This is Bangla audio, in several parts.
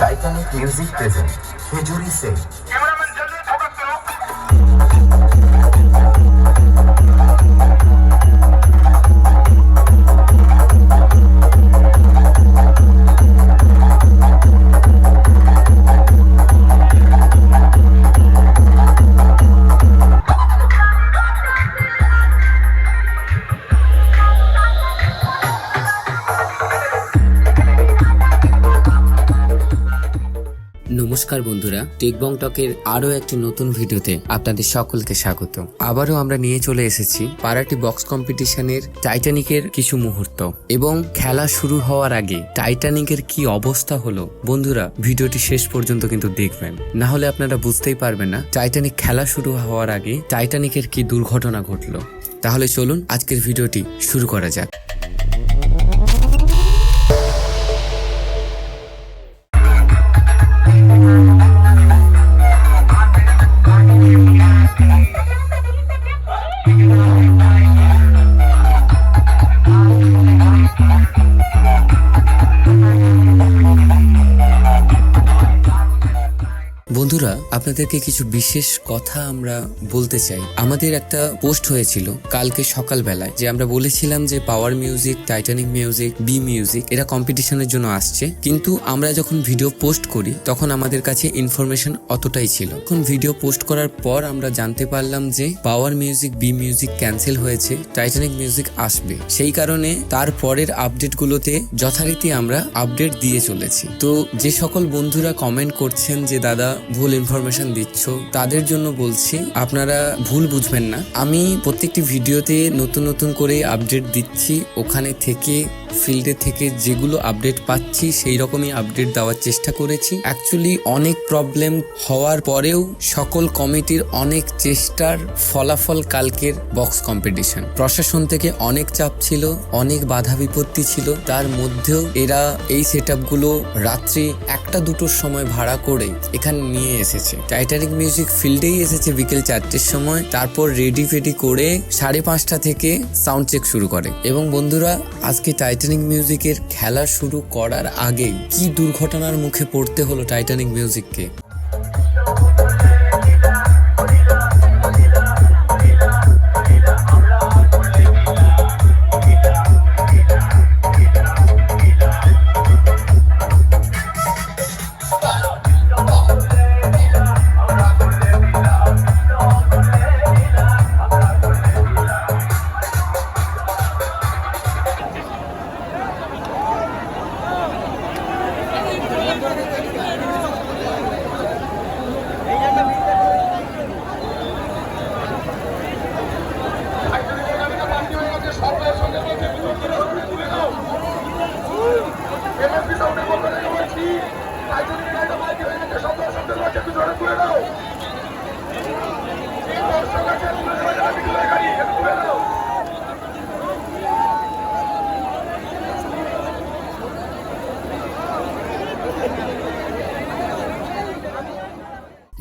টাইটানিক মিউজিক প্রেজেন্ট হেজুরি সেন নমস্কার বন্ধুরা টেকবং টকের আরও একটি নতুন ভিডিওতে আপনাদের সকলকে স্বাগত। আবারও আমরা নিয়ে চলে এসেছি পারাটি বক্স কম্পিটিশনের টাইটানিকের কিছু মুহূর্ত। এবং খেলা শুরু হওয়ার আগে টাইটানিকের কি অবস্থা হলো? বন্ধুরা, ভিডিওটি শেষ পর্যন্ত কিন্তু দেখবেন। না হলে আপনারা বুঝতেই পারবেন না, টাইটানিক খেলা শুরু হওয়ার আগে টাইটানিকের কি দুর্ঘটনা ঘটলো। তাহলে চলুন আজকের ভিডিওটি শুরু করা যাক। আপনাদেরকে কিছু বিশেষ কথা আমরা বলতে চাই। আমাদের একটা পোস্ট হয়েছিল কালকে সকালবেলায়, যে আমরা বলেছিলাম যে power music Titanic music B music এরা কম্পিটিশনের জন্য আসছে। কিন্তু আমরা যখন ভিডিও পোস্ট করি, তখন আমাদের কাছে ইনফরমেশন অতটাই ছিল। এখন ভিডিও পোস্ট করার পর আমরা জানতে পারলাম যে power music B music cancel হয়েছে টাইটানিক মিউজিক আসবে। সেই কারণে তার পরের আপডেটগুলোতে যথারীতি আমরা আপডেট দিয়ে চলেছি। তো যে সকল বন্ধুরা কমেন্ট করছেন যে, দাদা, ভুল ইনফরমেশন দিচ্ছ, তাদের জন্য বলছি, আপনারা ভুল বুঝবেন না। আমি প্রত্যেকটি ভিডিওতে নতুন নতুন করে আপডেট দিচ্ছি, ওখানে থেকে ফিল্ডে থেকে যেগুলো আপডেট পাচ্ছি, সেই রকমই আপডেট দেওয়ার চেষ্টা করেছি। অ্যাকচুয়ালি অনেক প্রবলেম হওয়ার পরেও সকল কমিটির অনেক চেষ্টার ফলাফল কালকের বক্স কম্পিটিশন প্রশাসন থেকে অনেক চাপ ছিল, অনেক বাধা বিপত্তি ছিল। তার মধ্যেও এরা এই সেট রাত্রি একটা দুটোর সময় ভাড়া করে এখানে নিয়ে এসেছে। টাইটানিক মিউজিক ফিল্ডেই এসেছে বিকেল চারটের সময়, তারপর রেডি ফেডি করে সাড়ে পাঁচটা থেকে সাউন্ড চেক শুরু করে। এবং বন্ধুরা, আজকে টাইটানিক মিউজিকের খেলা শুরু করার আগেই কি দুর্ঘটনার মুখে পড়তে হলো টাইটানিক মিউজিককে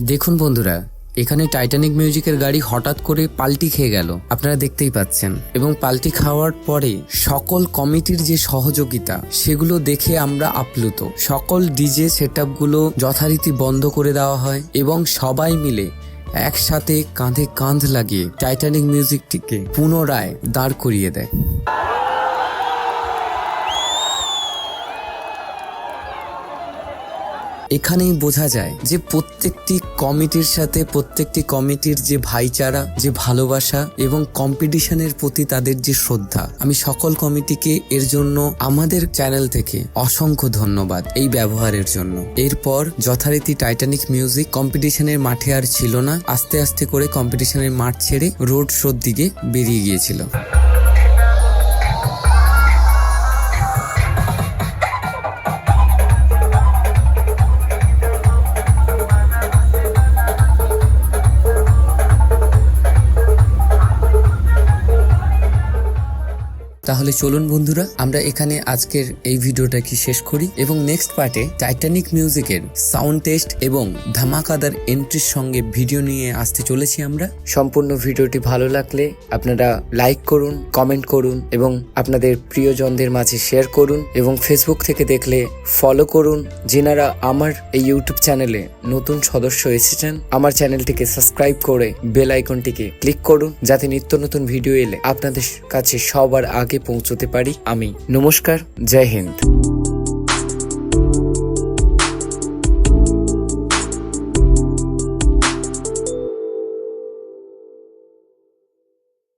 দেখুন বন্ধুরা, এখানে টাইটানিক মিউজিকের গাড়ি হঠাৎ করে পাল্টি খেয়ে গেল। আপনারা দেখতেই পাচ্ছেন। এবং পাল্টি খাওয়ার পরে সকল কমিটির যে সহযোগিতা, সেগুলো দেখে আমরা আপ্লুত। সকল ডিজে সেট যথারীতি বন্ধ করে দেওয়া হয় এবং সবাই মিলে একসাথে কাঁধে কাঁধ লাগিয়ে টাইটানিক মিউজিকটিকে পুনরায় দাঁড় করিয়ে দেয়। এখানেই বোঝা যায় যে প্রত্যেকটি কমিটির সাথে প্রত্যেকটি কমিটির যে ভাইচারা, যে ভালোবাসা এবং কম্পিটিশনের প্রতি তাদের যে শ্রদ্ধা। আমি সকল কমিটিকে এর জন্য আমাদের চ্যানেল থেকে অসংখ্য ধন্যবাদ এই ব্যবহারের জন্য। এরপর যথারীতি টাইটানিক মিউজিক কম্পিটিশনের মাঠে আর ছিল না, আস্তে আস্তে করে কম্পিটিশনের মাঠ ছেড়ে রোড শোর দিকে বেরিয়ে গিয়েছিল। তাহলে চলুন বন্ধুরা, আমরা এখানে আজকের এই ভিডিওটা কি শেষ করি? এবং নেক্সট পার্টে টাইটানিক মিউজিকের সাউন্ড টেস্ট এবং ধামাকাদার এন্ট্রির সঙ্গে ভিডিও নিয়ে আসতে চলেছি আমরা। সম্পূর্ণ ভিডিওটি ভালো লাগলে আপনারা লাইক করুন কমেন্ট করুন এবং আপনাদের প্রিয়জনদের মাঝে শেয়ার করুন এবং ফেসবুক থেকে দেখলে ফলো করুন। যেনারা আমার এই ইউটিউব চ্যানেলে নতুন সদস্য এসেছেন, আমার চ্যানেলটিকে সাবস্ক্রাইব করে বেল আইকনটিকে ক্লিক করুন। যাতে নিত্য নতুন ভিডিও এলে আপনাদের কাছে সবার আগে পৌঁছতে পারি। আমি নমস্কার জয় হিন্দ।